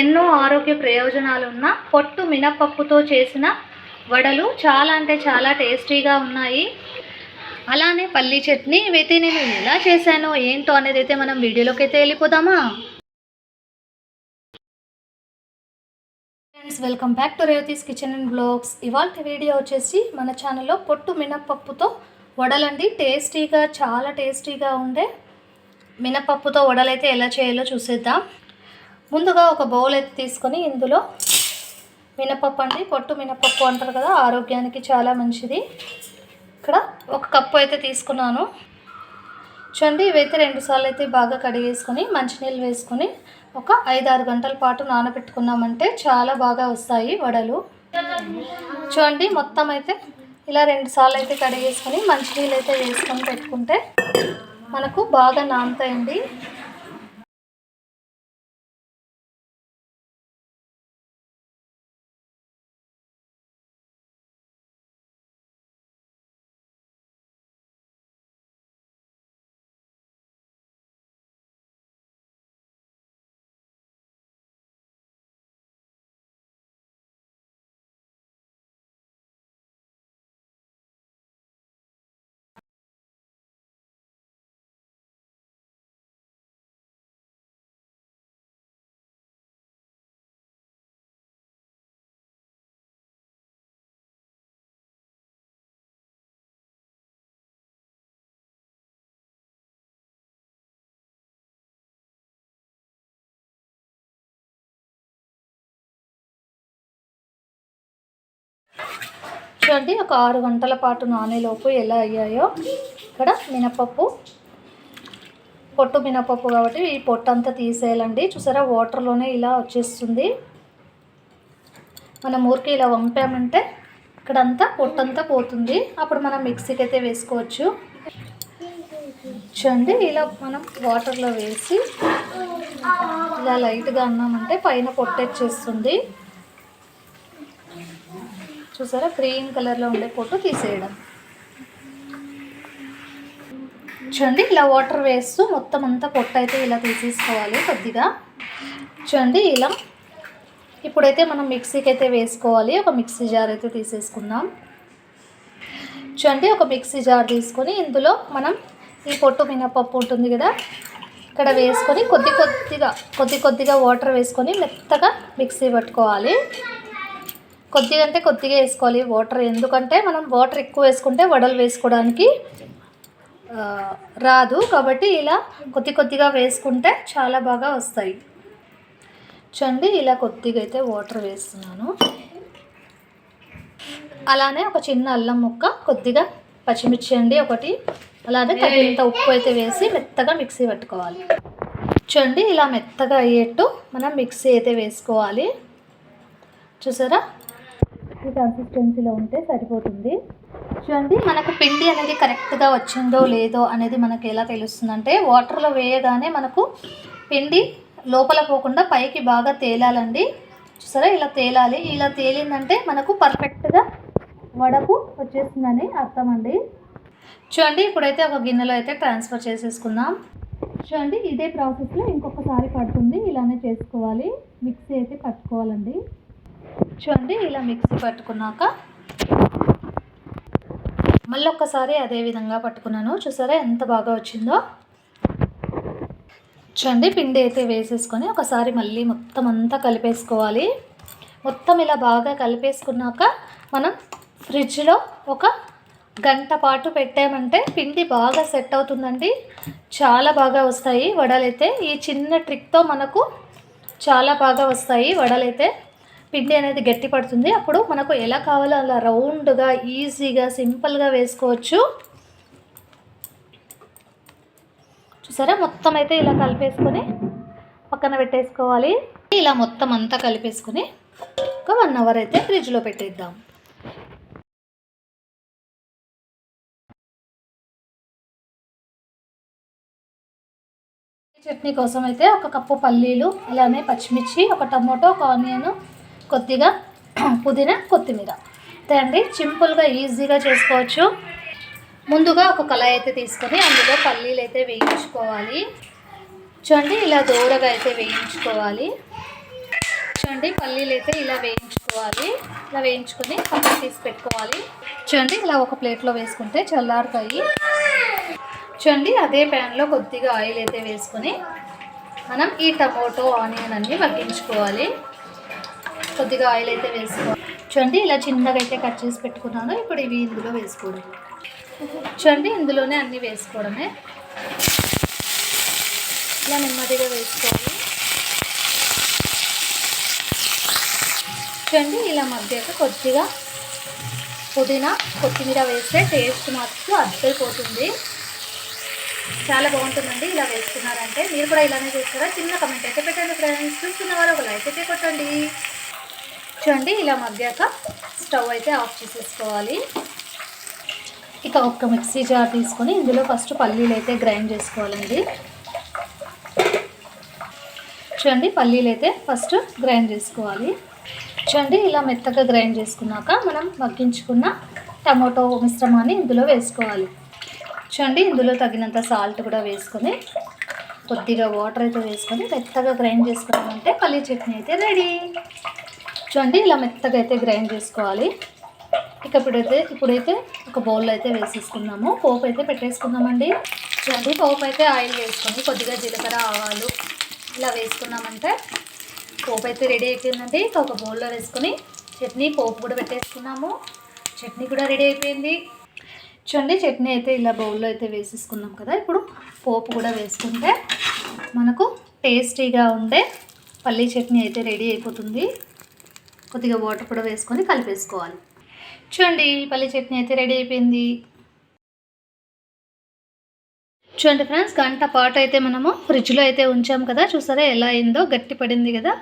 ఎన్నో ఆరోగ్య ప్రయోజనాలు ఉన్న పొట్టు మినపప్పుతో చేసిన వడలు చాలా అంటే చాలా టేస్టీగా ఉన్నాయి. అలానే పల్లీ చట్నీ ఇవైతే నేను ఎలా చేశానో ఏంటో అనేది అయితే మనం వీడియోలోకి అయితే వెళ్ళిపోదామా? Friends welcome back to Revathi's kitchen and blogs ఇవాళ వీడియో వచ్చేసి మన ఛానల్లో పొట్టు మినపప్పుతో వడలండి. టేస్టీగా చాలా టేస్టీగా ఉండే మినపప్పుతో వడలైతే ఎలా చేయాలో చూసేద్దాం. ముందుగా ఒక బౌల్ అయితే తీసుకొని ఇందులో మినపప్పు అండి పొట్టు మినపప్పు అంటారు కదా ఆరోగ్యానికి చాలా మంచిది. ఇక్కడ ఒక కప్పు అయితే తీసుకున్నాను. చూడండి ఇవైతే రెండు సార్లు అయితే బాగా కడిగేసుకొని మంచినీళ్ళు వేసుకొని ఒక ఐదు ఆరు గంటల పాటు నానబెట్టుకున్నామంటే చాలా బాగా వస్తాయి వడలు. చూడండి మొత్తం అయితే ఇలా రెండుసార్లు అయితే కడిగేసుకొని మంచినీళ్ళు అయితే వేసుకొని పెట్టుకుంటే మనకు బాగా నానుతాయండి. చూడండి ఒక ఆరు గంటల పాటు నానేలోపు ఎలా అయ్యాయో. ఇక్కడ మినపప్పు పొట్టు మినపప్పు కాబట్టి ఈ పొట్టు అంతా తీసేయాలండి. చూసారా వాటర్లోనే ఇలా వచ్చేస్తుంది. మనం ఊరికి ఇలా వంపామంటే ఇక్కడంతా పొట్టంతా పోతుంది. అప్పుడు మనం మిక్సీకి అయితే వేసుకోవచ్చు. చూడండి ఇలా మనం వాటర్లో వేసి ఇలా లైట్గా అన్నామంటే పైన పొట్టెచ్చేస్తుంది. చూసారా? గ్రీన్ కలర్లో ఉండే పొట్టు తీసేయడం. చూడండి ఇలా వాటర్ వేస్తూ మొత్తం అంతా పొట్టు అయితే ఇలా తీసేసుకోవాలి కొద్దిగా. చూడండి ఇలా ఇప్పుడైతే మనం మిక్సీకి అయితే వేసుకోవాలి. ఒక మిక్సీ జార్ అయితే తీసేసుకుందాం. చూడండి ఒక మిక్సీ జార్ తీసుకొని ఇందులో మనం ఈ పొట్టు మినపప్పు ఉంటుంది కదా ఇక్కడ వేసుకొని కొద్ది కొద్దిగా కొద్ది కొద్దిగా వాటర్ వేసుకొని మెత్తగా మిక్సీ పట్టుకోవాలి. కొద్దిగా అంటే కొద్దిగా వేసుకోవాలి. వాటర్ ఎందుకంటే మనం వాటర్ ఎక్కువ వేసుకుంటే వడలు వేసుకోవడానికి రాదు. కాబట్టి ఇలా కొద్ది కొద్దిగా వేసుకుంటే చాలా బాగా వస్తాయి. చూడండి ఇలా కొద్దిగా అయితే వాటర్ వేస్తున్నాను. అలానే ఒక చిన్న అల్లం ముక్క కొద్దిగా పచ్చిమిర్చి అండి ఒకటి. అలానే తగినంత ఉప్పు అయితే వేసి మెత్తగా మిక్సీ పెట్టుకోవాలి. చూడండి ఇలా మెత్తగా అయ్యేట్టు మనం మిక్సీ అయితే వేసుకోవాలి. చూసారా? ఈ కన్సిస్టెన్సీలో ఉంటే సరిపోతుంది. చూడండి మనకు పిండి అనేది కరెక్ట్గా వచ్చిందో లేదో అనేది మనకు ఎలా తెలుస్తుందంటే వాటర్లో వేయగానే మనకు పిండి లోపల పోకుండా పైకి బాగా తేలాలండి. చూసారా ఇలా తేలాలి. ఇలా తేలిందంటే మనకు పర్ఫెక్ట్గా వడకు వచ్చేస్తుందని అర్థం అండి చూడండి ఇప్పుడైతే ఒక గిన్నెలో అయితే ట్రాన్స్ఫర్ చేసేసుకుందాం. చూడండి ఇదే ప్రాసెస్లో ఇంకొకసారి పడుతుంది. ఇలానే చేసుకోవాలి. మిక్సీ అయితే పట్టుకోవాలండి. చూడండి ఇలా మిక్సీ పట్టుకున్నాక మళ్ళీ ఒక్కసారి అదే విధంగా పట్టుకున్నాను. చూసారా ఎంత బాగా వచ్చిందో? చూడండి పిండి అయితే వేసేసుకొని ఒకసారి మళ్ళీ మొత్తం అంతా కలిపేసుకోవాలి. మొత్తం ఇలా బాగా కలిపేసుకున్నాక మనం ఫ్రిడ్జ్లో ఒక గంట పాటు పెట్టామంటే పిండి బాగా సెట్ అవుతుందండి. చాలా బాగా వస్తాయి వడలైతే. ఈ చిన్న ట్రిక్తో మనకు చాలా బాగా వస్తాయి వడలైతే. పిండి అనేది గట్టి పడుతుంది. అప్పుడు మనకు ఎలా కావాలో అలా రౌండ్గా ఈజీగా సింపుల్గా వేసుకోవచ్చు. చూసారా? మొత్తం అయితే ఇలా కలిపేసుకొని పక్కన పెట్టేసుకోవాలి. ఇలా మొత్తం అంతా కలిపేసుకొని ఒక వన్ అవర్ అయితే ఫ్రిడ్జ్లో పెట్టేద్దాం. చట్నీ కోసం అయితే ఒక కప్పు పల్లీలు అలానే పచ్చిమిర్చి ఒక టమోటో ఒక ఆనియన్ కొద్దిగా పుదీనా కొత్తిమీర. అంతే అండి సింపుల్గా ఈజీగా చేసుకోవచ్చు. ముందుగా ఒక కళాయి అయితే తీసుకొని అందులో పల్లీలు అయితే వేయించుకోవాలి. చూడండి ఇలా దూరగా అయితే వేయించుకోవాలి. చూడండి పల్లీలు అయితే ఇలా వేయించుకోవాలి. ఇలా వేయించుకొని పక్కన తీసి పెట్టుకోవాలి. చూడండి ఇలా ఒక ప్లేట్లో వేసుకుంటే చల్లారుతాయి. చూడండి అదే ప్యాన్లో కొద్దిగా ఆయిల్ అయితే వేసుకొని మనం ఈ టమోటో ఆనియన్ అన్ని వగ్గించుకోవాలి కొద్దిగా ఆయిల్ అయితే వేసుకోవాలి చూడండి ఇలా చిన్నగా అయితే కట్ చేసి పెట్టుకున్నాను. ఇప్పుడు ఇవి ఇందులో వేసుకోవడం. చూడండి ఇందులోనే అన్నీ వేసుకోవడమే. ఇలా నెమ్మదిగా వేసుకోవాలి. చూడండి ఇలా మధ్యకు కొద్దిగా పుదీనా కొత్తిమీర వేస్తే టేస్ట్ మాత్రం అద్దరిపోతుంది. చాలా బాగుంటుందండి ఇలా వేసుకున్నారంటే మీరు కూడా ఇలానే చేస్తారా? చిన్న కమెంట్ అయితే పెట్టండి ఫ్రెండ్స్ చూస్తున్న వారు ఒక లైక్ అయితే కొట్టండి. చూడండి ఇలా మగ్గాక స్టవ్ అయితే ఆఫ్ చేసేసుకోవాలి. ఇక ఒక్క మిక్సీ జార్ తీసుకొని ఇందులో ఫస్ట్ పల్లీలు అయితే గ్రైండ్ చేసుకోవాలండి. చూడండి పల్లీలు అయితే ఫస్ట్ గ్రైండ్ చేసుకోవాలి. చూడండి ఇలా మెత్తగా గ్రైండ్ చేసుకున్నాక మనం మగ్గించుకున్న టమాటో మిశ్రమాన్ని ఇందులో వేసుకోవాలి. చూడండి ఇందులో తగినంత సాల్ట్ కూడా వేసుకొని కొద్దిగా వాటర్ అయితే వేసుకొని మెత్తగా గ్రైండ్ చేసుకున్నామంటే పల్లీ చట్నీ అయితే రెడీ. చూడండి ఇలా మెత్తగా అయితే గ్రైండ్ చేసుకోవాలి. ఇక ఇప్పుడైతే ఇప్పుడైతే ఒక బౌల్లో అయితే వేసేసుకున్నాము పోపు అయితే పెట్టేసుకున్నామండి చూడండి పోపు అయితే ఆయిల్ వేసుకొని కొద్దిగా జీలకర్ర ఆవాలు ఇలా వేసుకున్నామంటే పోపు అయితే రెడీ అయిపోయిందండి. ఇక ఒక బౌల్లో వేసుకొని చట్నీ పోపు కూడా పెట్టేసుకున్నాము చట్నీ కూడా రెడీ అయిపోయింది. చూడండి చట్నీ అయితే ఇలా బౌల్లో అయితే వేసేసుకున్నాం కదా. ఇప్పుడు పోపు కూడా వేసుకుంటే మనకు టేస్టీగా ఉండే పల్లీ చట్నీ అయితే రెడీ అయిపోతుంది. కొద్దిగా వాటర్ కూడా వేసుకొని కలిపేసుకోవాలి. చూడండి పల్లి చట్నీ అయితే రెడీ అయిపోయింది. చూడండి ఫ్రెండ్స్ గంట పాటు అయితే మనము ఫ్రిడ్జ్లో అయితే ఉంచాం కదా చూసారా ఎలా అయిందో? గట్టి పడింది కదా.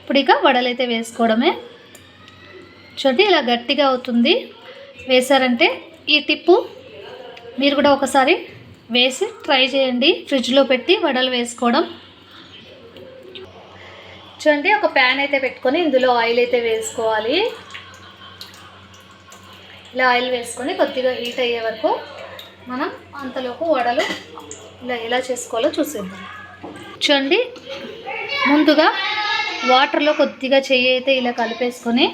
ఇప్పుడు ఇక వడలు అయితే వేసుకోవడమే. చూడండి ఇలా గట్టిగా అవుతుంది. వేశారంటే ఈ టిప్పు మీరు కూడా ఒకసారి వేసి ట్రై చేయండి. ఫ్రిడ్జ్లో పెట్టి వడలు వేసుకోవడం. చూడండి ఒక ప్యాన్ అయితే పెట్టుకొని ఇందులో ఆయిల్ అయితే వేసుకోవాలి. ఇలా ఆయిల్ వేసుకొని కొద్దిగా హీట్ అయ్యే వరకు మనం అంతలోపు వడలు ఇలా ఎలా చేసుకోవాలో చూసేద్దాం. చూడండి ముందుగా వాటర్లో కొద్దిగా చెయ్యి అయితే ఇలా కలిపేసుకొని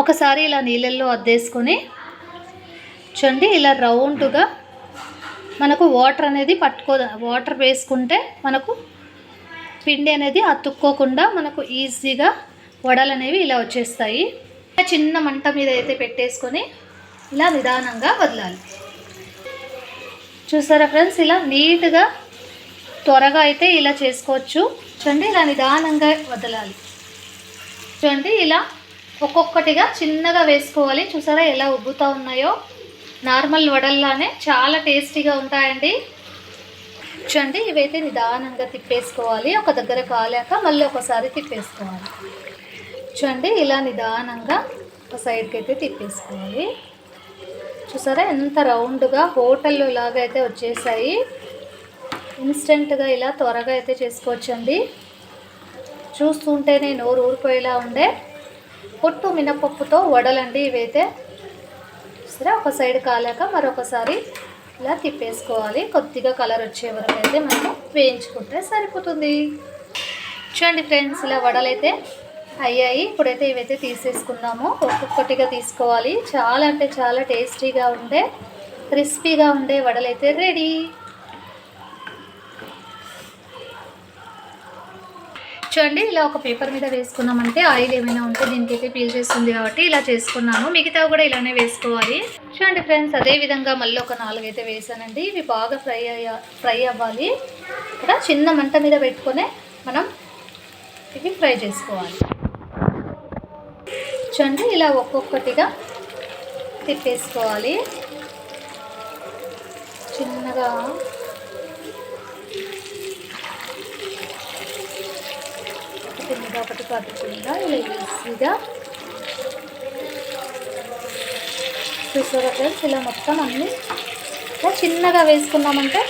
ఒకసారి ఇలా నీళ్ళల్లో అద్దేసుకొని చూడండి ఇలా రౌండ్గా మనకు వాటర్ అనేది పట్టుకో వాటర్ వేసుకుంటే మనకు పిండి అనేది అతుక్కోకుండా మనకు ఈజీగా వడలు అనేవి ఇలా వచ్చేస్తాయి. చిన్న మంట మీద అయితే పెట్టేసుకొని ఇలా నిదానంగా వదలాలి. చూసారా ఫ్రెండ్స్? ఇలా నీట్గా త్వరగా అయితే ఇలా చేసుకోవచ్చు. చూడండి ఇలా నిదానంగా వదలాలి. చూడండి ఇలా ఒక్కొక్కటిగా చిన్నగా వేసుకోవాలి. చూసారా ఎలా ఉబ్బుతూ ఉన్నాయో? నార్మల్ వడల్లానే చాలా టేస్టీగా ఉంటాయండి. చూడండి ఇవైతే నిదానంగా తిప్పేసుకోవాలి. ఒక దగ్గర కాలాక మళ్ళీ ఒకసారి తిప్పేసుకోవాలి. చూడండి ఇలా నిదానంగా ఒక సైడ్కి అయితే తిప్పేసుకోవాలి. చూసారా ఎంత రౌండ్గా హోటల్లో లాగా అయితే వచ్చేసాయి. ఇన్స్టెంట్గా ఇలా త్వరగా అయితే చేసుకోవచ్చండి. చూస్తుంటేనే నోరు ఊరిపోయేలా ఉండే. పొట్టు మినపప్పుతో వడలండి ఇవైతే. సరే ఒక సైడ్ కాలాక మరొకసారి ఇలా తిప్పేసుకోవాలి. కొద్దిగా కలర్ వచ్చే వరకు అయితే మనం వేయించుకుంటే సరిపోతుంది. చూడండి ఫ్రెండ్స్ ఇలా వడలైతే అయ్యాయి. ఇప్పుడైతే ఇవైతే తీసేసుకుందాము ఒక్కొక్కటిగా తీసుకోవాలి. చాలా అంటే చాలా టేస్టీగా ఉండే క్రిస్పీగా ఉండే వడలైతే రెడీ. చూడండి ఇలా ఒక పేపర్ మీద వేసుకున్నామంటే ఆయిల్ ఏమైనా ఉంటే దీనికైతే పీల్ చేస్తుంది కాబట్టి ఇలా చేసుకున్నాను మిగతా కూడా ఇలానే వేసుకోవాలి. చూడండి ఫ్రెండ్స్. అదే విధంగా మళ్ళీ ఒక నాలుగైతే వేసానండి. ఇవి బాగా ఫ్రై అయ్యా ఫ్రై అవ్వాలి. ఇక్కడ చిన్న మంట మీద పెట్టుకొని మనం ఇవి ఫ్రై చేసుకోవాలి. చూడండి ఇలా ఒక్కొక్కటిగా తిప్పేసుకోవాలి. చిన్నగా. ఒకటి మీద ఒకటి పడుతుందా ఇలా ఈజీగా చూసారా ఫ్రెండ్స్? ఇలా మొత్తం అన్నీ ఇలా చిన్నగా వేసుకున్నామంటే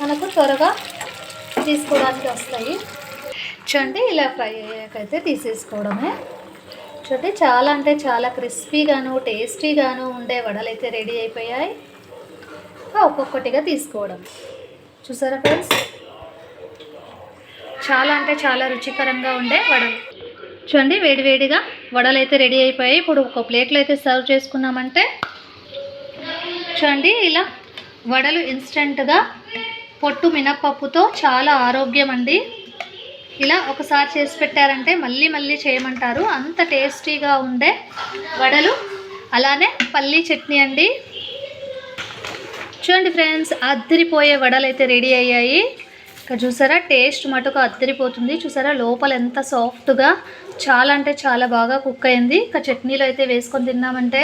మనకు త్వరగా తీసుకోవడానికి వస్తాయి. చూడండి ఇలా ఫ్రై అయ్యాకైతే తీసేసుకోవడమే. చూడండి చాలా అంటే చాలా క్రిస్పీగాను టేస్టీగాను ఉండే వడలు అయితే రెడీ అయిపోయాయి. ఒక్కొక్కటిగా తీసుకోవడం. చూసారా ఫ్రెండ్స్? చాలా అంటే చాలా రుచికరంగా ఉండే వడలు. చూడండి వేడివేడిగా వడలు అయితే రెడీ అయిపోయాయి. ఇప్పుడు ఒక ప్లేట్లో అయితే సర్వ్ చేసుకున్నామంటే చూడండి ఇలా వడలు ఇన్స్టెంట్గా పొట్టు మినప్పప్పుతో చాలా ఆరోగ్యం అండి ఇలా ఒకసారి చేసి పెట్టారంటే మళ్ళీ మళ్ళీ చేయమంటారు. అంత టేస్టీగా ఉండే వడలు. అలానే పల్లీ చట్నీ అండి. చూడండి ఫ్రెండ్స్ అద్దరిపోయే వడలు అయితే రెడీ అయ్యాయి. ఇక్కడ చూసారా? టేస్ట్ మటుకు అద్దరిపోతుంది. చూసారా? లోపల ఎంత సాఫ్ట్గా చాలా అంటే చాలా బాగా కుక్ అయింది. ఇక చట్నీలో అయితే వేసుకొని తిన్నామంటే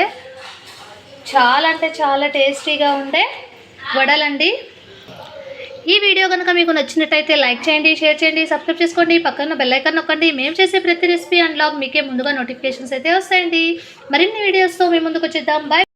చాలా అంటే చాలా టేస్టీగా ఉండే వడలండి. ఈ వీడియో కనుక మీకు నచ్చినట్టయితే లైక్ చేయండి షేర్ చేయండి సబ్స్క్రైబ్ చేసుకోండి. పక్కన బెల్లైకన్ నొక్కండి. మేము చేసే ప్రతి రెసిపీ అండ్ లాగ్ మీకే ముందుగా నోటిఫికేషన్స్ అయితే వస్తాయండి. మరిన్ని వీడియోస్తో మేము ముందుకు వచ్చేద్దాం. బాయ్